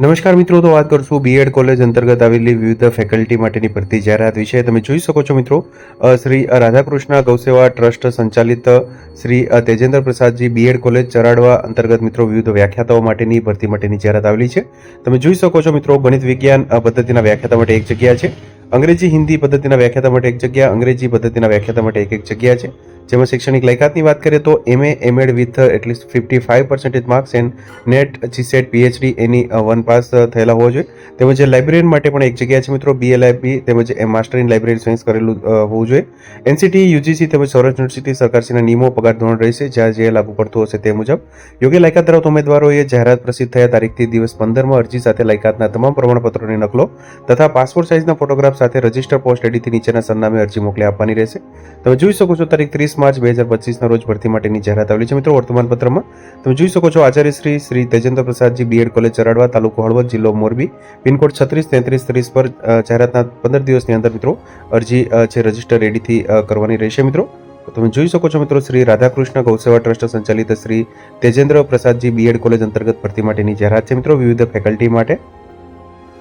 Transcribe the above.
નમસ્કાર મિત્રો, તો વાત કરશું બીએડ કોલેજ અંતર્ગત આવેલી વિવિધ ફેકલ્ટી માટેની ભરતી જાહેરાત વિશે. તમે જોઈ શકો છો મિત્રો શ્રી રાધાકૃષ્ણ ગૌસેવા ટ્રસ્ટ સંચાલિત Shri Tejendra Prasadji B Ed college Charadva અંતર્ગત મિત્રો વિવિધ વ્યાખ્યાતાઓ માટેની ભરતી માટેની જાહેરાત આવેલી છે. તમે જોઈ શકો છો મિત્રો, ગણિત વિજ્ઞાન પદ્ધતિના વ્યાખ્યાતા માટે એક જગ્યા છે. અંગ્રેજી, હિન્દી પદ્ધતિના વ્યાખ્યાતા માટે એક જગ્યા, અંગ્રેજી પદ્ધતિના વ્યાખ્યાતા માટે એક એક જગ્યા છે. જેમાં શૈક્ષણિક લાયકાતની વાત કરીએ તો MA MEd with at least fifty five percentage marks and NET GSET PhD any one pass થયેલા હોવા જોઈએ. તેમજ લાઇબ્રેરિયન માટે પણ એક જગ્યા છે મિત્રો બીએલઆઈપી તેમજ M master in library science કરેલું હોવું જોઈએ. એનસીટી યુજીસી તેમજ સૌરાષ્ટ્ર યુનિવર્સિટી સરકારશ્રીના નિયમો, પગાર ધોરણ રહેશે, જ્યાં જે લાગુ પડતું હશે તે મુજબ. યોગ્ય લાયકાત ધરાવતા ઉમેદવારોએ જાહેરાત પ્રસિદ્ધ થયા તારીખથી દિવસ પંદરમાં અરજી સાથે લાયકાતના તમામ પ્રમાણપત્રોની નકલો તથા પાસપોર્ટ સાઇઝના ફોટોગ્રાફ સાથે રજિસ્ટર પોસ્ટ એડીથી નીચેના સરનામે અરજી મોકલી આપવાની રહેશે. તમે જોઈ શકો છો તારીખ ત્રીસ માર્ચ બે હજાર પચીસના રોજ ભરતી માટેની જાહેરાત આવેલી છે. મિત્રો વર્તમાન પત્રમાં તમે જોઈ શકો છો, આચાર્ય શ્રી શ્રી તેજેન્દ્ર પ્રસાદજી બીએડ કોલેજ ચરાડવા, તાલુકો હળવદ, જિલ્લો મોરબી. પિનકોડ છત્રીસ, તેત્રીસ, ત્રીસ પર જાહેરાતના પંદર દિવસની અંદર મિત્રો, અરજી છે રજિસ્ટર રેડીથી કરવાની રહેશે મિત્રો. તમે જોઈ શકો છો મિત્રો, શ્રી રાધાકૃષ્ણ ગૌસેવા ટ્રસ્ટ સંચાલિત Shri Tejendra Prasadji B Ed college અંતર્ગત ભરતી માટેની જાહેરાત છે મિત્રો, વિવિધ ફેકલ્ટી માટે.